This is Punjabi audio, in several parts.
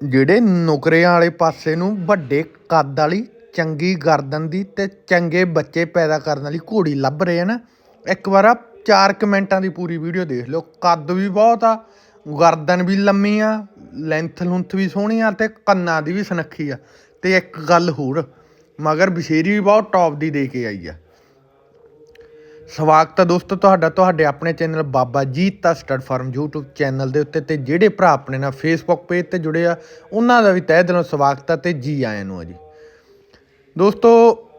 ਜਿਹੜੇ ਨੁਕਰਿਆਂ ਵਾਲੇ ਪਾਸੇ ਨੂੰ ਵੱਡੇ ਕੱਦ ਵਾਲੀ ਚੰਗੀ ਗਰਦਨ ਦੀ ਤੇ ਚੰਗੇ ਬੱਚੇ ਪੈਦਾ ਕਰਨ ਵਾਲੀ ਘੋੜੀ ਲੱਭ ਰਹੇ ਆ ਨਾ, ਇੱਕ ਵਾਰ ਆ ਚਾਰ ਕਮੈਂਟਾਂ ਦੀ ਪੂਰੀ ਵੀਡੀਓ ਦੇਖ ਲਿਓ। ਕੱਦ ਵੀ ਬਹੁਤ ਆ, ਗਰਦਨ ਵੀ ਲੰਮੀ ਆ ਲੈਂਥ ਲੁੰਥ ਵੀ ਸੋਹਣੀ ਆ ਤੇ ਕੰਨਾਂ ਦੀ ਵੀ ਸੁਨੱਖੀ ਆ। ਤੇ ਇੱਕ ਗੱਲ ਹੋਰ, ਮਗਰ ਬਸ਼ੇਰੀ ਵੀ ਬਹੁਤ ਟੌਪ ਦੀ ਦੇ ਕੇ ਆਈ ਆ। ਸਵਾਗਤ ਹੈ ਦੋਸਤੋ ਤੁਹਾਡਾ, ਤੁਹਾਡੇ ਆਪਣੇ ਚੈਨਲ ਬਾਬਾ ਜੀਤ ਦਾ ਸਟੱਡ ਫਾਰਮ YouTube ਚੈਨਲ ਦੇ ਉੱਤੇ ਤੇ ਜਿਹੜੇ ਭਰਾ ਆਪਣੇ ਨਾਲ Facebook ਪੇਜ ਤੇ ਜੁੜੇ ਆ, ਉਹਨਾਂ ਦਾ ਵੀ ਤਹਿ ਦਿਲੋਂ ਸਵਾਗਤ ਹੈ ਤੇ ਜੀ ਆਇਆਂ ਨੂੰ ਆ ਜੀ। ਦੋਸਤੋ,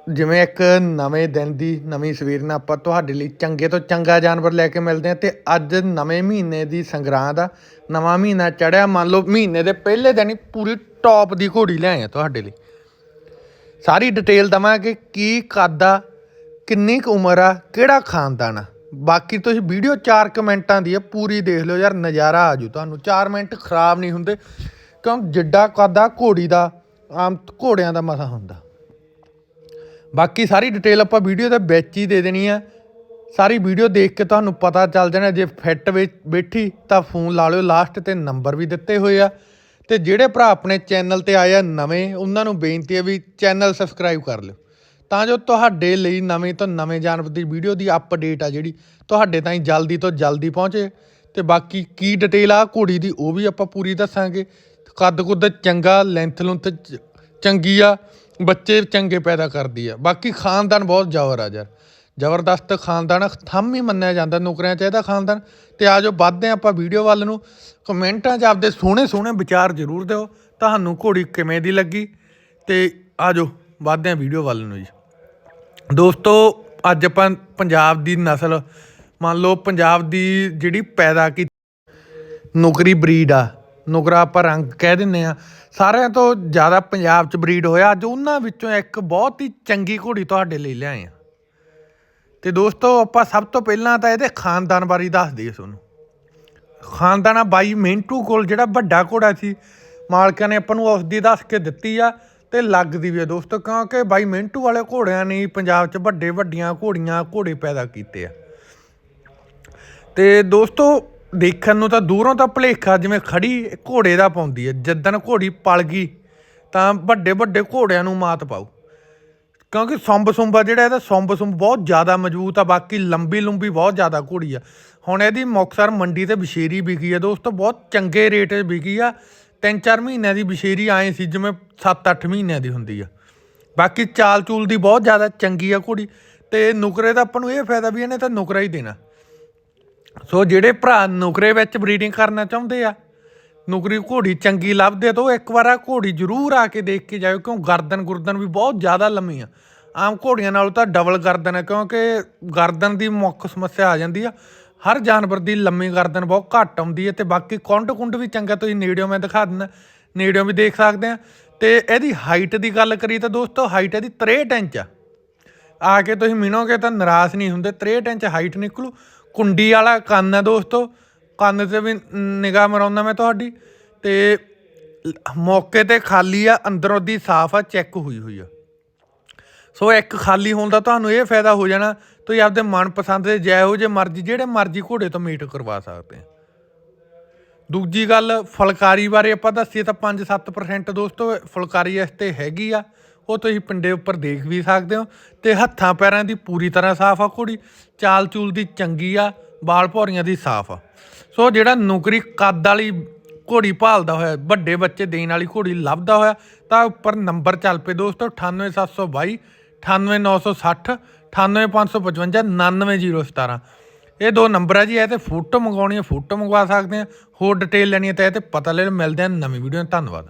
ਜਿਵੇਂ ਇੱਕ ਨਵੇਂ ਦਿਨ ਦੀ ਨਵੀਂ ਸਵੇਰ ਨਾਲ ਆਪਾਂ ਤੁਹਾਡੇ ਲਈ ਚੰਗੇ ਤੋਂ ਚੰਗਾ ਜਾਨਵਰ ਲੈ ਕੇ ਮਿਲਦੇ ਆ ਤੇ ਅੱਜ ਨਵੇਂ ਮਹੀਨੇ ਦੀ ਸੰਗਰਾਂਦ ਦਾ ਨਵਾਂ ਮਹੀਨਾ ਚੜਿਆ ਮੰਨ ਲਓ ਮਹੀਨੇ ਦੇ ਪਹਿਲੇ ਦਿਨ ਹੀ ਪੂਰੀ ਟੌਪ ਦੀ ਘੋੜੀ ਲਿਆਏ ਆ ਤੁਹਾਡੇ ਲਈ। ਸਾਰੀ ਡਿਟੇਲ ਦਵਾਂਗੇ ਕੀ ਕੱਦ ਕਿੰਨੀ ਕੁ ਉਮਰ ਆ, ਕਿਹੜਾ ਖਾਨਦਾਨ ਆ? ਬਾਕੀ ਤੁਸੀਂ ਵੀਡੀਓ 4 ਕਮੈਂਟਾਂ ਦੀ ਆ, ਪੂਰੀ ਦੇਖ ਲਿਓ ਯਾਰ, ਨਜ਼ਾਰਾ ਆ ਜੂ ਤੁਹਾਨੂੰ। 4 ਮਿੰਟ ਖਰਾਬ ਨਹੀਂ ਹੁੰਦੇ, ਕਿਉਂ ਜਿੱਡਾ ਕਾਦਾ ਘੋੜੀ ਦਾ, ਆਮ ਘੋੜਿਆਂ ਦਾ ਮਸਾ ਹੁੰਦਾ। ਬਾਕੀ ਸਾਰੀ ਡਿਟੇਲ ਆਪਾਂ ਵੀਡੀਓ ਦੇ ਵਿੱਚ ਹੀ ਦੇ ਦੇਣੀ ਆ। ਸਾਰੀ ਵੀਡੀਓ ਦੇਖ ਕੇ ਤੁਹਾਨੂੰ ਪਤਾ ਚੱਲ ਜਾਣਾ, ਜੇ ਫਿੱਟ ਵਿੱਚ ਬੈਠੀ ਤਾਂ ਫੋਨ ਲਾ ਲਿਓ ਲਾਸਟ ਤੇ ਨੰਬਰ ਵੀ ਦਿੱਤੇ ਹੋਏ ਆ। ਤੇ ਜਿਹੜੇ ਭਰਾ ਆਪਣੇ ਚੈਨਲ ਤੇ ਆਏ ਆ ਨਵੇਂ, ਉਹਨਾਂ ਨੂੰ ਬੇਨਤੀ ਹੈ ਵੀ ਚੈਨਲ ਸਬਸਕ੍ਰਾਈਬ ਕਰ ਲਿਓ। ਤਾਂ ਜੋ ਤੁਹਾਡੇ ਲਈ ਨਵੇਂ ਤੋਂ ਨਵੇਂ ਜਾਨਵਰ ਦੀ ਵੀਡੀਓ ਦੀ ਅਪਡੇਟ ਆ ਜਿਹੜੀ, ਤੁਹਾਡੇ ਤਾਈਂ ਜਲਦੀ ਤੋਂ ਜਲਦੀ ਪਹੁੰਚੇ। ਤੇ ਬਾਕੀ ਕੀ ਡਿਟੇਲ ਆ ਘੋੜੀ ਦੀ, ਉਹ ਵੀ ਆਪਾਂ ਪੂਰੀ ਦੱਸਾਂਗੇ। ਕੱਦ ਕੁੱਦ ਚੰਗਾ ਲੈਂਥ ਲੁੰਥ ਚ- ਚੰਗੀ ਆ, ਬੱਚੇ ਚੰਗੇ ਪੈਦਾ ਕਰਦੀ ਆ। ਬਾਕੀ ਖਾਨਦਾਨ ਬਹੁਤ ਜ਼ਬਰ ਆ ਯਾਰ। ਜ਼ਬਰਦਸਤ ਖਾਨਦਾਨ ਥੰਮ ਹੀ ਮੰਨਿਆ ਜਾਂਦਾ ਨੌਕਰੀਆਂ ਚ ਇਹਦਾ ਖਾਨਦਾਨ। ਤੇ ਆਜੋ ਵੱਧਦੇ ਹਾਂ ਆਪਾਂ ਵੀਡੀਓ ਵੱਲ ਨੂੰ, ਕਮੈਂਟਾਂ 'ਚ ਆਪਦੇ ਸੋਹਣੇ ਸੋਹਣੇ ਵਿਚਾਰ ਜ਼ਰੂਰ ਦਿਓ। ਤੁਹਾਨੂੰ ਘੋੜੀ ਕਿਵੇਂ ਦੀ ਲੱਗੀ? ਤੇ ਆਜੋ ਵੱਧਦੇ ਹਾਂ ਵੀਡੀਓ ਵੱਲ ਨੂੰ ਜੀ। ਦੋਸਤੋ, ਅੱਜ ਆਪਾਂ ਪੰਜਾਬ ਦੀ ਨਸਲ, ਮੰਨ ਲਓ ਪੰਜਾਬ ਦੀ ਜਿਹੜੀ ਪੈਦਾ ਕੀਤੀ ਨੌਕਰੀ ਬਰੀਡ ਆ, ਨੁਕਰਾ ਆਪਾਂ ਰੰਗ ਕਹਿ ਦਿੰਨੇ ਆ। ਸਾਰਿਆਂ ਤੋਂ ਜ਼ਿਆਦਾ ਪੰਜਾਬ 'ਚ ਬਰੀਡ ਹੋਇਆ, ਅੱਜ ਉਹਨਾਂ ਵਿੱਚੋਂ ਇੱਕ ਬਹੁਤ ਹੀ ਚੰਗੀ ਘੋੜੀ ਤੁਹਾਡੇ ਲਈ ਲਿਆਏ ਆ। ਤੇ ਦੋਸਤੋ, ਆਪਾਂ ਸਭ ਤੋਂ ਪਹਿਲਾਂ ਤਾਂ ਇਹਦੇ ਖਾਨਦਾਨ ਬਾਰੇ ਦੱਸ ਦਈਏ ਤੁਹਾਨੂੰ। ਖਾਨਦਾਨ ਆ ਬਾਈ ਮਿੰਟੂ ਕੋਲ ਜਿਹੜਾ ਵੱਡਾ ਘੋੜਾ ਸੀ, ਮਾਲਕਾਂ ਨੇ ਆਪਾਂ ਨੂੰ ਉਸ ਦੀ ਦੱਸ ਕੇ ਦਿੱਤੀ ਆ। ਤੇ ਲੱਗਦੀ ਵੀ ਆ ਦੋਸਤੋ ਕਿਉਂਕਿ ਬਾਈ ਮਿੰਟੂ ਵਾਲੇ ਘੋੜਿਆਂ ਨੇ ਪੰਜਾਬ 'ਚ ਵੱਡੇ ਵੱਡੀਆਂ ਘੋੜੀਆਂ ਘੋੜੇ ਪੈਦਾ ਕੀਤੇ ਆ। ਤੇ ਦੋਸਤੋ, ਦੇਖਣ ਨੂੰ ਤਾਂ ਦੂਰੋਂ ਤਾਂ ਭਲੇਖਾ ਜਿਵੇਂ ਖੜੀ ਘੋੜੇ ਦਾ ਪਾਉਂਦੀ ਹੈ ਜਦਨ ਘੋੜੀ ਪਲ ਗਈ ਤਾਂ ਵੱਡੇ ਵੱਡੇ ਘੋੜਿਆਂ ਨੂੰ ਮਾਤ ਪਾਉ ਕਿਉਂਕਿ ਸੰਬ ਸੁੰਬਾ ਜਿਹੜਾ ਇਹਦਾ, ਸੰਬ ਸੁੰਬ ਬਹੁਤ ਜ਼ਿਆਦਾ ਮਜ਼ਬੂਤ ਆ, ਬਾਕੀ ਲੰਬੀ ਲੰਬੀ ਬਹੁਤ ਜ਼ਿਆਦਾ ਘੋੜੀ ਆ। ਹੁਣ ਇਹਦੀ ਮੁਕਤਸਰ ਮੰਡੀ ਤੇ ਬਸ਼ੇਰੀ ਵਿਕੀ ਆ ਦੋਸਤੋ, ਬਹੁਤ ਚੰਗੇ ਰੇਟ 'ਤੇ ਵਿਕੀ ਆ 3-4 ਮਹੀਨਿਆਂ ਦੀ ਬਸ਼ੇਰੀ ਆਏ ਸੀ, ਜਿਵੇਂ 7-8 ਮਹੀਨਿਆਂ ਦੀ ਹੁੰਦੀ ਆ। ਬਾਕੀ ਚਾਲ ਚੂਲ ਦੀ ਬਹੁਤ ਜ਼ਿਆਦਾ ਚੰਗੀ ਆ ਘੋੜੀ ਤੇ ਨੁਕਰੇ ਦਾ ਆਪਾਂ ਨੂੰ ਇਹ ਫਾਇਦਾ ਵੀ ਇਹਨੇ ਤਾਂ ਨੁਕਰਾ ਹੀ ਦੇਣਾ। ਸੋ ਜਿਹੜੇ ਭਰਾ ਨੁਕਰੇ ਵਿੱਚ ਬਰੀਡਿੰਗ ਕਰਨਾ ਚਾਹੁੰਦੇ ਆ, ਨੁਕਰੀ ਘੋੜੀ ਚੰਗੀ ਲੱਭਦੇ ਆ, ਤਾਂ ਉਹ ਇੱਕ ਵਾਰ ਆ ਘੋੜੀ ਜ਼ਰੂਰ ਆ ਕੇ ਦੇਖ ਕੇ ਜਾਇਓ, ਕਿਉਂ ਗਰਦਨ ਗੁਰਦਨ ਵੀ ਬਹੁਤ ਜ਼ਿਆਦਾ ਲੰਮੀ ਆ। ਆਮ ਘੋੜੀਆਂ ਨਾਲੋਂ ਤਾਂ ਡਬਲ ਗਰਦਨ ਹੈ ਕਿਉਂਕਿ ਗਰਦਨ ਦੀ ਮੁੱਖ ਸਮੱਸਿਆ ਆ ਜਾਂਦੀ ਆ। ਹਰ ਜਾਨਵਰ ਦੀ ਲੰਮੀ ਗਰਦਨ ਬਹੁਤ ਘੱਟ ਆਉਂਦੀ ਹੈ ਤੇ ਬਾਕੀ ਕੁੰਡ ਕੁੰਡ ਵੀ ਚੰਗਾ, ਤੁਸੀਂ ਨੇੜਿਓਂ ਮੈਂ ਦਿਖਾ ਦਿੰਦਾ, ਨੇੜਿਓਂ ਵੀ ਦੇਖ ਸਕਦੇ ਆ ਤੇ ਇਹਦੀ ਹਾਈਟ ਦੀ ਗੱਲ ਕਰੀ ਤਾਂ ਦੋਸਤੋ ਹਾਈਟ ਇਹਦੀ 63 ਇੰਚ ਆ। ਆ ਕੇ ਤੁਸੀਂ ਮਿਣੋਗੇ ਤਾਂ ਨਿਰਾਸ਼ ਨਹੀਂ ਹੁੰਦੇ 63 ਇੰਚ ਹਾਈਟ ਨਿਕਲੂ। ਕੁੰਡੀ ਵਾਲਾ ਕੰਨ ਹੈ ਦੋਸਤੋ, ਕੰਨ ਤੇ ਵੀ ਨਿਗਾਹ ਮਰਾਉਂਦਾ ਮੈਂ ਤੁਹਾਡੀ। ਤੇ ਮੌਕੇ ਤੇ ਖਾਲੀ ਆ, ਅੰਦਰੋਂ ਦੀ ਸਾਫ਼ ਆ, ਚੈੱਕ ਹੋਈ ਹੋਈ ਆ। ਸੋ ਇੱਕ ਖਾਲੀ ਹੋਣ ਦਾ ਤੁਹਾਨੂੰ ਇਹ ਫਾਇਦਾ ਹੋ ਜਾਣਾ ਤੁਸੀਂ ਆਪਦੇ ਮਨਪਸੰਦ ਦੇ ਜਿਹੋ ਜੇ ਮਰਜ਼ੀ, ਜਿਹੜੇ ਮਰਜ਼ੀ ਘੋੜੇ ਤੋਂ ਮੀਟ ਕਰਵਾ ਸਕਦੇ ਆ। ਦੂਜੀ ਗੱਲ, ਫੁਲਕਾਰੀ ਬਾਰੇ ਆਪਾਂ ਦੱਸੀਏ ਤਾਂ 5-7% ਦੋਸਤੋ, ਫੁਲਕਾਰੀ ਇਸ ਤੇ ਹੈਗੀ ਆ, ਉਹ ਤੁਸੀਂ ਪਿੰਡੇ ਉੱਪਰ ਦੇਖ ਵੀ ਸਕਦੇ ਹੋ ਤੇ ਹੱਥਾਂ ਪੈਰਾਂ ਦੀ ਪੂਰੀ ਤਰ੍ਹਾਂ ਸਾਫ਼ ਆ ਘੋੜੀ, ਚਾਲ ਚੂਲ ਦੀ ਚੰਗੀ ਆ ਬਾਲ ਭੌਰੀਆਂ ਦੀ ਸਾਫ਼ ਆ। ਸੋ ਜਿਹੜਾ ਨੌਕਰੀ ਕੱਦ ਵਾਲੀ ਘੋੜੀ ਭਾਲਦਾ ਹੋਇਆ, ਵੱਡੇ ਬੱਚੇ ਦੇਣ ਵਾਲੀ ਘੋੜੀ ਲੱਭਦਾ ਹੋਇਆ, ਤਾਂ ਉੱਪਰ ਨੰਬਰ ਚੱਲ ਪਏ ਦੋਸਤੋ 98722 98960 98555 99017 ਇਹ ਦੋ ਨੰਬਰ ਆ ਜੀ, ਇਹ ਤੇ ਫੋਟੋ ਮੰਗਵਾਉਣੀ ਹੈ ਫੋਟੋ ਮੰਗਵਾ ਸਕਦੇ ਆ। ਹੋਰ ਡਿਟੇਲ ਲੈਣੀ ਹੈ ਤਾਂ ਇਹ ਤੇ ਪਤਾ ਲੈ ਲਓ, ਮਿਲਦੇ ਆ ਨਵੀਂ ਵੀਡੀਓ ਧੰਨਵਾਦ।